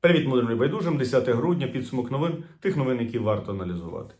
Привіт, мудрим байдужим. 10 грудня, підсумок новин, тих новин, які варто аналізувати.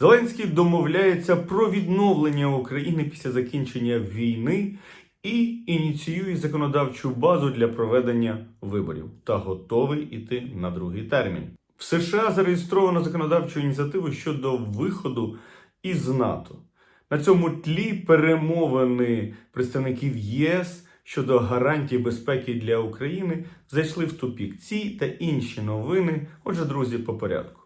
Зеленський домовляється про відновлення України після закінчення війни і ініціює законодавчу базу для проведення виборів та готовий іти на другий термін. В США зареєстровано законодавчу ініціативу щодо виходу із НАТО. На цьому тлі перемовини представників ЄС щодо гарантій безпеки для України зайшли в тупік. Ці та інші новини. Отже, друзі, по порядку.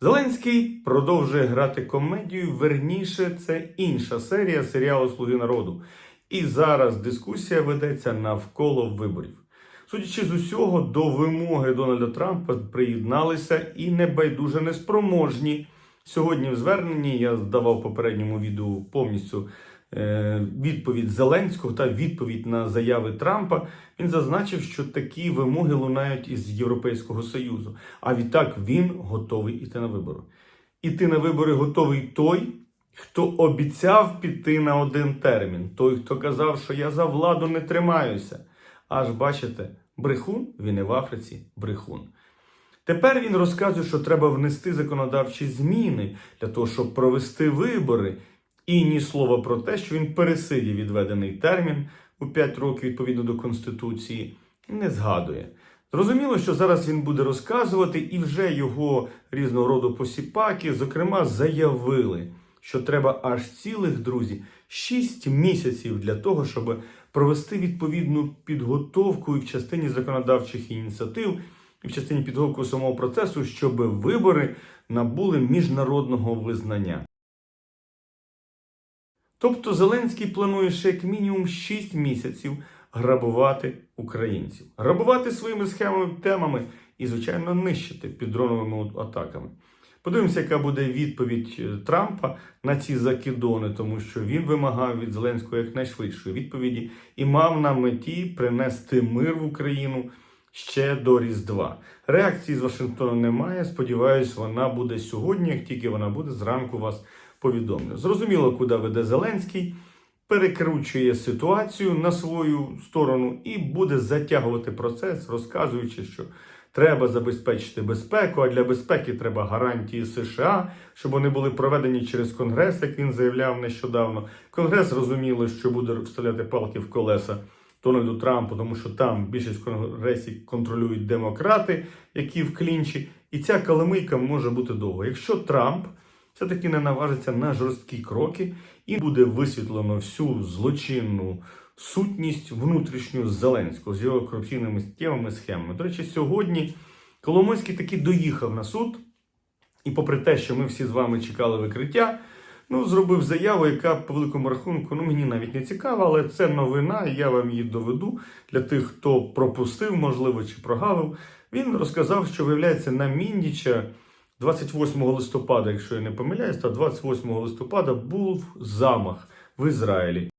Зеленський продовжує грати комедію. Верніше, це інша серія серіалу Слуги народу. І зараз дискусія ведеться навколо виборів. Судячи з усього, до вимоги Дональда Трампа приєдналися і небайдуже неспроможні. Сьогодні в зверненні я здавав попередньому відео повністю відповідь Зеленського та відповідь на заяви Трампа. Він зазначив, що такі вимоги лунають із Європейського Союзу. А відтак він готовий іти на вибори. Іти на вибори готовий той, хто обіцяв піти на один термін, той, хто казав, що я за владу не тримаюся. Аж бачите, брехун, він і в Африці брехун. Тепер він розказує, що треба внести законодавчі зміни для того, щоб провести вибори. І ні слова про те, що він пересидів відведений термін у 5 років відповідно до Конституції, не згадує. Зрозуміло, що зараз він буде розказувати, і вже його різного роду посіпаки, зокрема, заявили, що треба аж цілих друзі 6 місяців для того, щоб провести відповідну підготовку і в частині законодавчих ініціатив, і в частині підготовки самого процесу, щоб вибори набули міжнародного визнання. Тобто Зеленський планує ще як мінімум 6 місяців грабувати українців, грабувати своїми схемами, темами і, звичайно, нищити під дроновими атаками. Подивимося, яка буде відповідь е, Трампа на ці закидони, тому що він вимагав від Зеленського якнайшвидшої відповіді і мав на меті принести мир в Україну ще до Різдва. Реакції з Вашингтона немає. Сподіваюсь, вона буде сьогодні. Як тільки вона буде, зранку вас повідомлю. Зрозуміло, куди веде Зеленський, перекручує ситуацію на свою сторону і буде затягувати процес, розказуючи, що треба забезпечити безпеку, а для безпеки треба гарантії США, щоб вони були проведені через Конгрес, як він заявляв нещодавно. Конгрес зрозуміло, що буде вставляти палки в колеса. Дональду Трампу, тому що там більшість конгресі контролюють демократи, які в клінчі, і ця каламийка може бути довго. Якщо Трамп все-таки не наважиться на жорсткі кроки і буде висвітлено всю злочинну сутність внутрішню Зеленського з його корупційними схемами схемами. До речі, сьогодні Коломойський таки доїхав на суд, і попри те, що ми всі з вами чекали викриття. Ну, зробив заяву, яка по великому рахунку, ну мені навіть не цікава, але це новина, і я вам її доведу для тих, хто пропустив, можливо, чи прогавив. Він розказав, що виявляється на Міндіча 28 листопада, якщо я не помиляюсь, та 28 листопада був замах в Ізраїлі.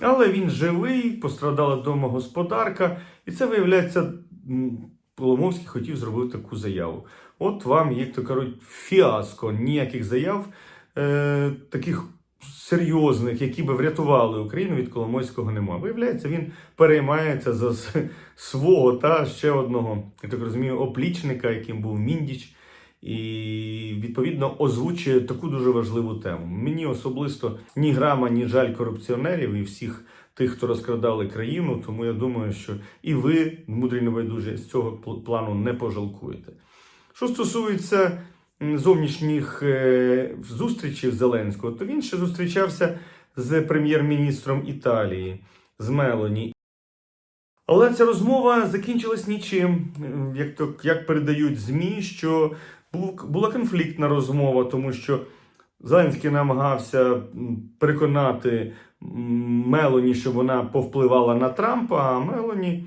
Але він живий, пострадала домогосподарка, і це виявляється, м, Коломовський хотів зробити таку заяву. От вам, як то кажуть, фіаско, ніяких заяв е, таких серйозних, які би врятували Україну від Коломойського немає. Виявляється, він переймається за свого та ще одного, я так розумію, оплічника, яким був Міндіч, і відповідно озвучує таку дуже важливу тему. Мені особисто ні грама, ні жаль корупціонерів і всіх тих, хто розкрадали країну. Тому я думаю, що і ви, мудрі небайдужі, з цього плану не пожалкуєте. Що стосується зовнішніх е, зустрічей Зеленського, то він ще зустрічався з прем'єр-міністром Італії, з Мелоні. Але ця розмова закінчилась нічим. Як, то, як передають ЗМІ, що була конфліктна розмова, тому що Зеленський намагався переконати Мелоні, щоб вона повпливала на Трампа, а Мелоні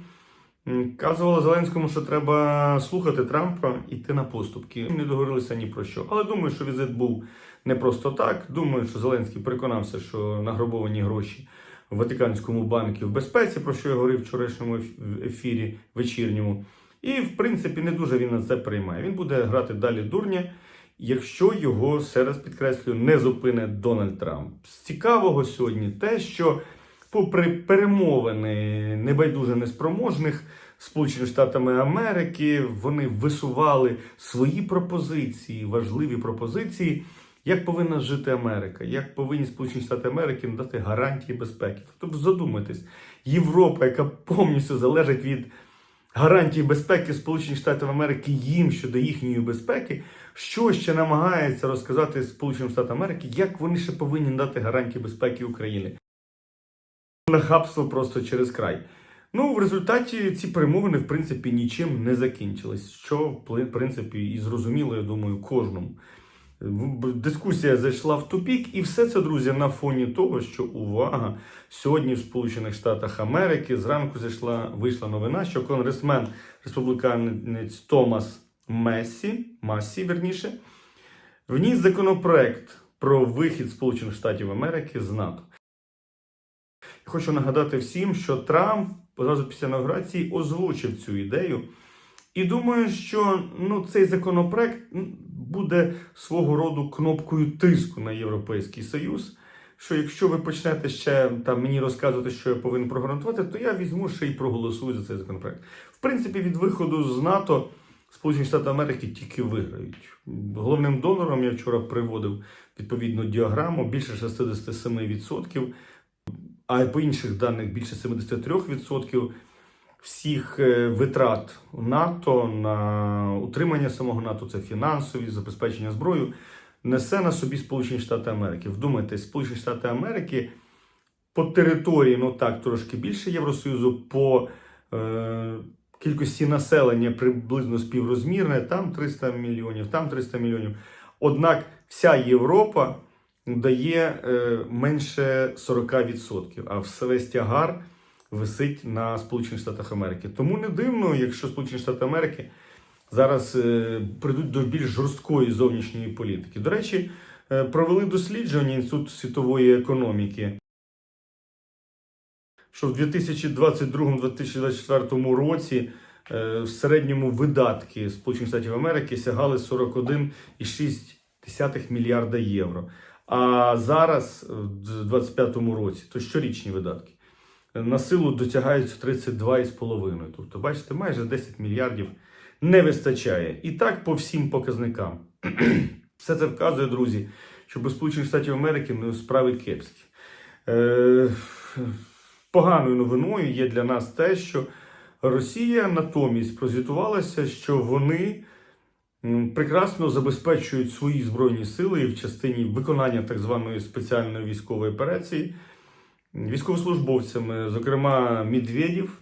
казувала Зеленському, що треба слухати Трампа йти на поступки. Не договорилися ні про що. Але думаю, що візит був не просто так. Думаю, що Зеленський переконався, що награбовані гроші в Ватиканському банку в безпеці, про що я говорив в вчорашньому ефірі вечірньому. І, в принципі, не дуже він на це приймає. Він буде грати далі дурня, якщо його, ще раз підкреслюю, не зупине Дональд Трамп. З цікавого сьогодні те, що, попри перемовини небайдуже неспроможних Сполученими Штатами Америки. Вони висували свої пропозиції, важливі пропозиції, як повинна жити Америка, як повинні Сполучені Штати Америки надати гарантії безпеки. Тобто задумайтесь, Європа, яка повністю залежить від гарантії безпеки Сполучених Штатів Америки їм щодо їхньої безпеки, що ще намагається розказати Сполученим Штатам Америки, як вони ще повинні дати гарантії безпеки України. Нахабство просто через край. Ну, в результаті ці перемовини, в принципі, нічим не закінчились, що, в принципі, і зрозуміло, я думаю, кожному. Дискусія зайшла в тупік, і все це, друзі, на фоні того, що увага, сьогодні в Сполучених Штатах Америки зранку зайшла, вийшла новина, що конгресмен республіканець Томас Мессі, Массі, верніше, вніс законопроект про вихід Сполучених Штатів Америки з НАТО. Хочу нагадати всім, що Трамп одразу після інаугурації озвучив цю ідею. І думаю, що ну, цей законопроект буде свого роду кнопкою тиску на Європейський Союз. Що якщо ви почнете ще там мені розказувати, що я повинен прогарантувати, то я візьму ще й проголосую за цей законопроект. В принципі, від виходу з НАТО Сполучені Штати Америки тільки виграють. Головним донором я вчора приводив відповідну діаграму більше 67%, а по інших даних більше 73% всіх е, витрат НАТО на утримання самого НАТО, це фінансові, забезпечення зброю, несе на собі Сполучені Штати Америки. Вдумайтесь, Сполучені Штати Америки по території, ну так, трошки більше Євросоюзу, по е, кількості населення приблизно співрозмірне, там 300 мільйонів, там 300 мільйонів. Однак вся Європа дає е, менше 40%, а весь тягар висить на Сполучених Штатах Америки. Тому не дивно, якщо Сполучені Штати Америки зараз е, прийдуть до більш жорсткої зовнішньої політики. До речі, е, провели дослідження Інститут світової економіки. Що в 2022-2024 році е, в середньому видатки Сполучених Штатів Америки сягали 41,6 мільярда євро. А зараз, в 2025 році, то щорічні видатки на силу дотягаються 32,5. Тобто, бачите, майже 10 мільярдів не вистачає. І так по всім показникам. Все це вказує, друзі, що без Сполучених Штатів Америки ну, справи кепські. Е, поганою новиною є для нас те, що Росія натомість прозвітувалася, що вони прекрасно забезпечують свої збройні сили в частині виконання так званої спеціальної військової операції військовослужбовцями, зокрема Медведєв,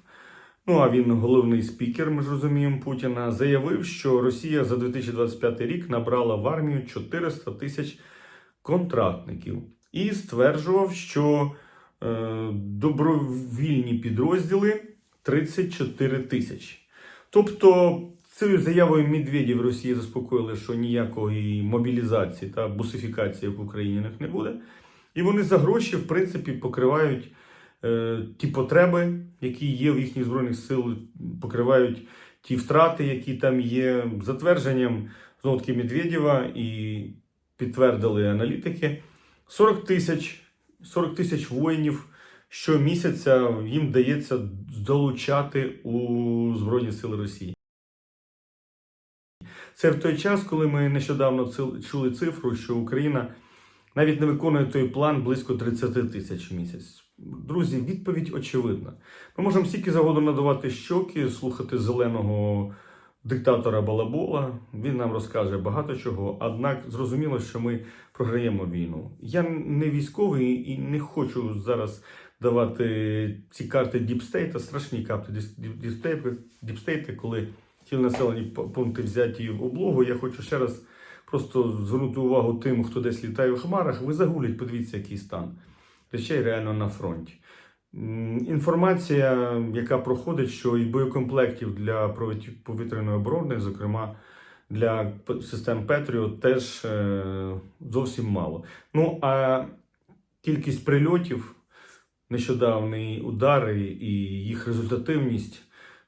ну а він головний спікер, ми ж розуміємо, Путіна, заявив, що Росія за 2025 рік набрала в армію 400 тисяч контрактників і стверджував, що е, добровільні підрозділи 34 тисячі. Тобто. Цією заявою Медведів Росії заспокоїли, що ніякої мобілізації та бусифікації в Україні не буде. І вони за гроші, в принципі, покривають е, ті потреби, які є в їхніх збройних сил, покривають ті втрати, які там є. Затвердженням знову таки Медведєва і підтвердили аналітики. 40 тисяч 40 тисяч воїнів щомісяця їм дається долучати у Збройні Сили Росії. Це в той час, коли ми нещодавно чули цифру, що Україна навіть не виконує той план близько 30 тисяч в місяць. Друзі, відповідь очевидна. Ми можемо стільки завгодно надавати щоки, слухати зеленого диктатора Балабола. Він нам розкаже багато чого. Однак зрозуміло, що ми програємо війну. Я не військовий і не хочу зараз давати ці карти діпстейта, страшні карти діпстейти, діпстейти, коли ті населені пункти взяті в облогу. Я хочу ще раз просто звернути увагу тим, хто десь літає в хмарах. Ви загулять, подивіться, який стан речей реально на фронті. Інформація, яка проходить, що і боєкомплектів для повітряної оборони, зокрема для систем Петріот, теж е, зовсім мало. Ну а кількість прильотів, нещодавні удари і їх результативність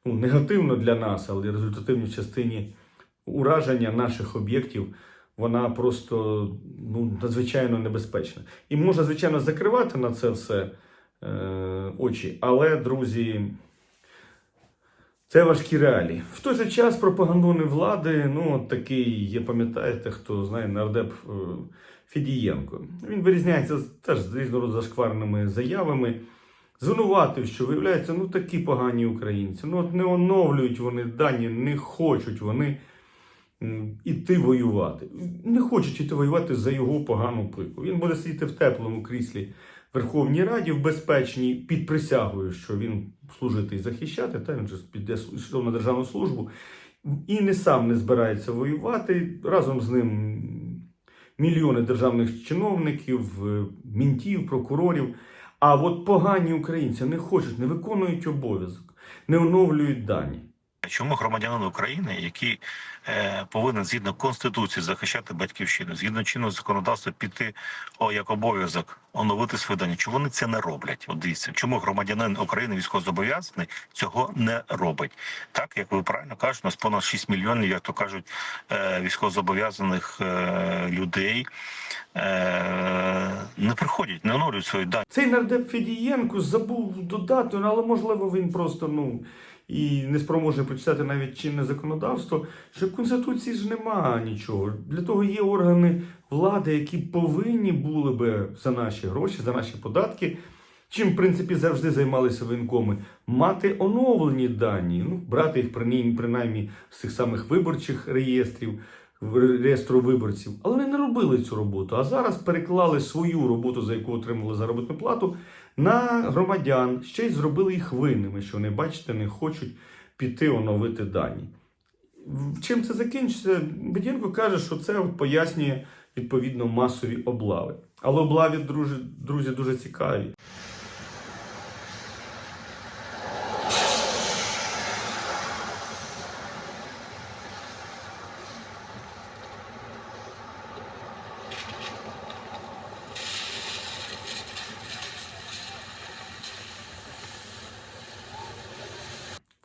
ну, негативно для нас, але результативність в частині ураження наших об'єктів. Вона просто ну, надзвичайно небезпечна. І можна, звичайно, закривати на це все е, очі. Але, друзі, Це важкі реалії. В той же час пропагандони влади, ну такий є, пам'ятаєте, хто знає нардеп е, Федієнко. Він вирізняється теж з різного зашкварними заявами. Звинуватив, що виявляється, ну такі погані українці. Ну от не оновлюють вони дані, не хочуть вони іти воювати. Не хочуть іти воювати за його погану пику. Він буде сидіти в теплому кріслі Верховній Раді, в безпечній, під присягою, що він служити і захищати, та він же піде на державну службу. І не сам не збирається воювати. Разом з ним мільйони державних чиновників, е, мінтів, прокурорів. А от погані українці не хочуть, не виконують обов'язок, не оновлюють дані. Чому громадянин України, який е, повинен згідно конституції захищати батьківщину, згідно чинного законодавства піти о як обов'язок оновити свої дані, чому вони це не роблять? От дивіться, чому громадянин України військовозобов'язаний цього не робить? Так як ви правильно кажете, у нас понад 6 мільйонів, як то кажуть, е, військовозобов'язаних е, людей е, не приходять, не оновлюють свої дані. Цей нардеп Федієнко забув додати, ну, але можливо він просто ну і не спроможний прочитати навіть чинне законодавство, що в Конституції ж нема нічого. Для того є органи влади, які повинні були би за наші гроші, за наші податки. Чим, в принципі, завжди займалися воєнкоми, мати оновлені дані, ну, брати їх принаймні, з цих самих виборчих реєстрів, реєстру виборців. Але вони не робили цю роботу. А зараз переклали свою роботу, за яку отримали заробітну плату, на громадян, ще й зробили їх винними, що вони, бачите, не хочуть піти оновити дані. Чим це закінчиться? Бедінко каже, що це пояснює відповідно масові облави. Але облави, друзі, дуже цікаві.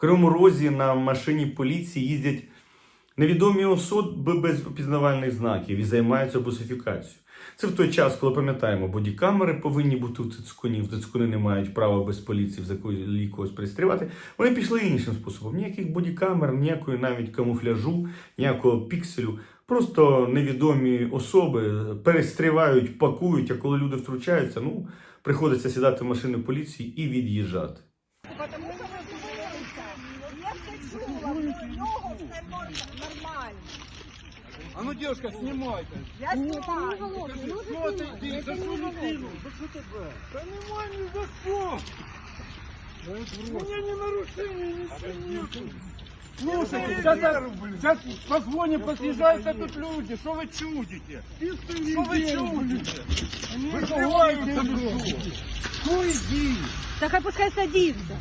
Кривому Розі на машині поліції їздять невідомі особи без опізнавальних знаків і займаються бусифікацією. Це в той час, коли пам'ятаємо, бодікамери повинні бути у Цицькуні. В Цицькуни не мають права без поліції за когось- когось пристрівати. Вони пішли іншим способом. Ніяких бодікамер, ніякої навіть камуфляжу, ніякого пікселю. Просто невідомі особи перестрівають, пакують, а коли люди втручаються, ну приходиться сідати в машини поліції і від'їжджати. Нормально. А ну, девушка, снимай-ка. Я знімаю. Что ты, ты, за что людину? За что тебе? Да нема ни за что. У меня не нарушение, ничего нету. Слушайте, сейчас, сейчас позвоним, посъезжаются тут люди. Что вы чудите? Что вы чудите? Вы лицо. Ну иди. Так хай пускай садится.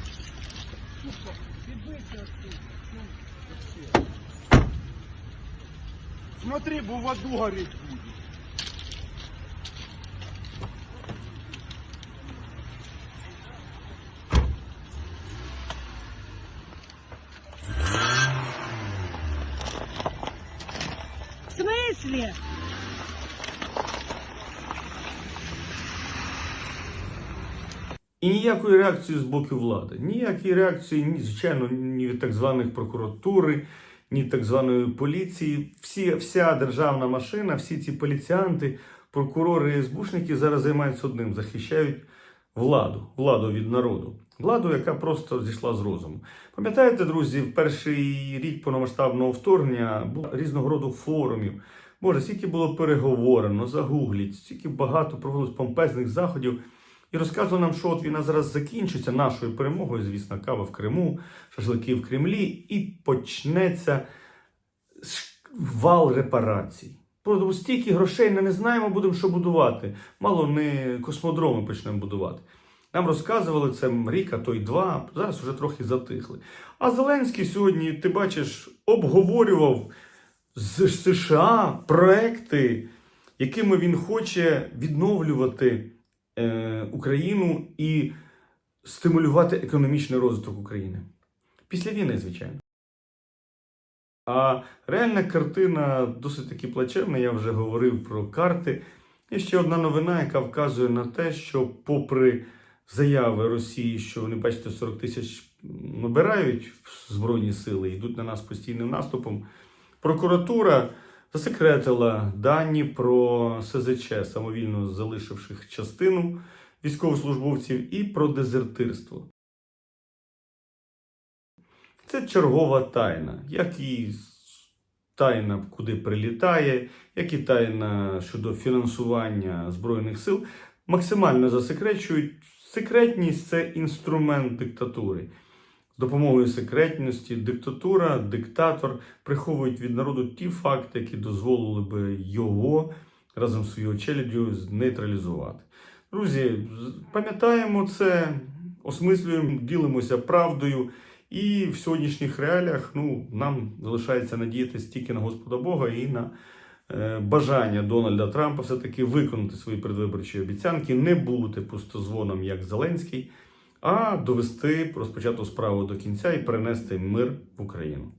Смотри, бы в аду гореть будет. В смысле? І ніякої реакції з боку влади. Ніякої реакції, ні, звичайно, ні від так званих прокуратури, ні так званої поліції. Всі, вся державна машина, всі ці поліціянти, прокурори і СБУшники зараз займаються одним: захищають владу, владу від народу. Владу, яка просто зійшла з розуму. Пам'ятаєте, друзі, в перший рік повномасштабного вторгнення було різного роду форумів. Боже, скільки було переговорено, загугліть, стільки багато провелось помпезних заходів. І розказував нам, що от війна зараз закінчиться нашою перемогою, звісно, кава в Криму, шашлики в Кремлі, і почнеться вал репарацій. Просто стільки грошей не, не знаємо, будемо що будувати. Мало не космодроми почнемо будувати. Нам розказували це рік, а то й два, зараз вже трохи затихли. А Зеленський сьогодні, ти бачиш, обговорював з США проекти, якими він хоче відновлювати е, Україну і стимулювати економічний розвиток України. Після війни, звичайно. А реальна картина досить таки плачевна. Я вже говорив про карти. І ще одна новина, яка вказує на те, що, попри заяви Росії, що вони бачите, 40 тисяч набирають збройні сили, йдуть на нас постійним наступом. Прокуратура засекретила дані про СЗЧ, самовільно залишивших частину військовослужбовців, і про дезертирство. Це чергова тайна, як і тайна, куди прилітає, як і тайна щодо фінансування Збройних сил, максимально засекречують. Секретність це інструмент диктатури. Допомогою секретності диктатура, диктатор приховують від народу ті факти, які дозволили би його разом з своєю челяддю нейтралізувати. Друзі, пам'ятаємо це, осмислюємо, ділимося правдою. І в сьогоднішніх реаліях ну, нам залишається надіятися тільки на Господа Бога і на е, бажання Дональда Трампа все-таки виконати свої передвиборчі обіцянки, не бути пустозвоном, як Зеленський, а довести розпочату справу до кінця і принести мир в Україну.